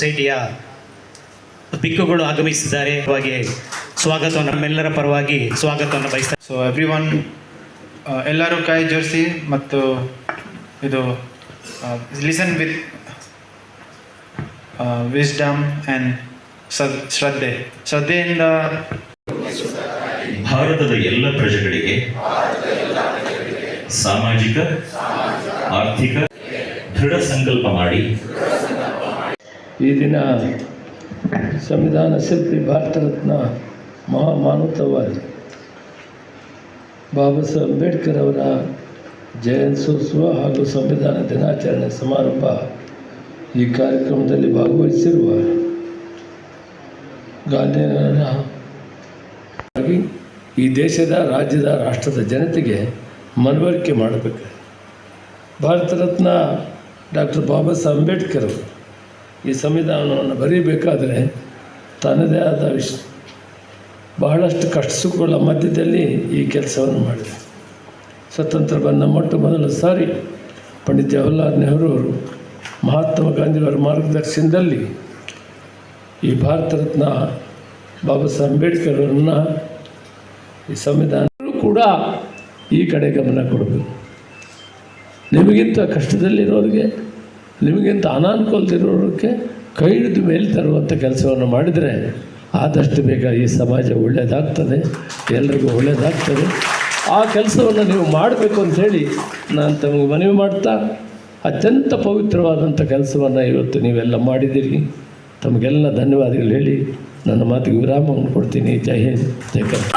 ಸೊಸೈಟಿಯ ಪಿಕ್ಕುಗಳು ಆಗಮಿಸಿದ್ದಾರೆ. ಹಾಗೆ ಸ್ವಾಗತವನ್ನು ನಮ್ಮೆಲ್ಲರ ಪರವಾಗಿ ಸ್ವಾಗತವನ್ನು ಬಯಸ್ತಾರೆ ಸೊ ಎವ್ರಿ ಒನ್ ಎಲ್ಲರೂ ಕೈ ಜೋಡಿಸಿ ಮತ್ತು ಇದು ಲಿಸನ್ ವಿತ್ ವಿಸ್ಡಮ್ ಆ್ಯಂಡ್ ಶ್ರದ್ಧೆ. ಶ್ರದ್ಧೆಯಿಂದ ಭಾರತದ ಎಲ್ಲ ಪ್ರಜೆಗಳಿಗೆ ಸಾಮಾಜಿಕ ಆರ್ಥಿಕ ದೃಢ ಸಂಕಲ್ಪ ಮಾಡಿ ಈ ದಿನ ಸಂವಿಧಾನ ಶಿಲ್ಪಿ ಭಾರತ ರತ್ನ ಬಾಬಾ ಸಾಹೇಬ್ ಅಂಬೇಡ್ಕರ್ ಅವರ ಜಯಂತ್ಯೋತ್ಸವ ಹಾಗೂ ಸಂವಿಧಾನ ದಿನಾಚರಣೆ ಸಮಾರಂಭ ಈ ಕಾರ್ಯಕ್ರಮದಲ್ಲಿ ಭಾಗವಹಿಸಿರುವ ಗಾಂಧಿ ಈ ದೇಶದ, ರಾಜ್ಯದ, ರಾಷ್ಟ್ರದ ಜನತೆಗೆ ಮನವರಿಕೆ ಮಾಡಬೇಕು. ಭಾರತ ರತ್ನ ಡಾಕ್ಟರ್ ಬಾಬಾ ಸಾಹೇಬ್ ಅಂಬೇಡ್ಕರ್ ಅವರು ಈ ಸಂವಿಧಾನವನ್ನು ಬರೀಬೇಕಾದರೆ ತನ್ನದೇ ಆದ ವಿಶ್ ಬಹಳಷ್ಟು ಕಷ್ಟ ಸುಖಗಳ ಮಧ್ಯದಲ್ಲಿ ಈ ಕೆಲಸವನ್ನು ಮಾಡಿದೆ. ಸ್ವತಂತ್ರ ಬಂದ ಮೊಟ್ಟ ಮೊದಲ ಸಾರಿ ಪಂಡಿತ್ ಜವಾಹರ್ಲಾಲ್ ನೆಹರು ಅವರು ಮಹಾತ್ಮ ಗಾಂಧಿಯವರ ಮಾರ್ಗದರ್ಶನದಲ್ಲಿ ಈ ಭಾರತ ರತ್ನ ಬಾಬಾ ಸಾಹೇಬ್ ಅಂಬೇಡ್ಕರ್ ಅವರನ್ನು ಈ ಸಂವಿಧಾನ ಕೂಡ ಈ ಕಡೆ ಗಮನ ಕೊಡಬೇಕು. ನಿಮಗಿಂತ ಕಷ್ಟದಲ್ಲಿರೋರಿಗೆ ನಿಮಗಿಂತ ಅನಾನುಕೂಲದಿರೋರಿಗೆ ಕೈ ಹಿಡಿದು ಮೇಲೆ ತರುವಂಥ ಕೆಲಸವನ್ನು ಮಾಡಿದರೆ ಆದಷ್ಟು ಬೇಗ ಈ ಸಮಾಜ ಒಳ್ಳೆಯದಾಗ್ತದೆ, ಎಲ್ರಿಗೂ ಒಳ್ಳೆಯದಾಗ್ತದೆ. ಆ ಕೆಲಸವನ್ನು ನೀವು ಮಾಡಬೇಕು ಅಂಥೇಳಿ ನಾನು ತಮಗೆ ಮನವಿ ಮಾಡ್ತಾ, ಅತ್ಯಂತ ಪವಿತ್ರವಾದಂಥ ಕೆಲಸವನ್ನು ಇವತ್ತು ನೀವೆಲ್ಲ ಮಾಡಿದ್ದೀರಿ. ತಮಗೆಲ್ಲ ಧನ್ಯವಾದಗಳು ಹೇಳಿ ನನ್ನ ಮಾತಿಗೆ ವಿರಾಮವನ್ನು ಕೊಡ್ತೀನಿ. ಜೈ ಹಿಂದ್, ಜೈ ಕರ್ನಾಟಕ.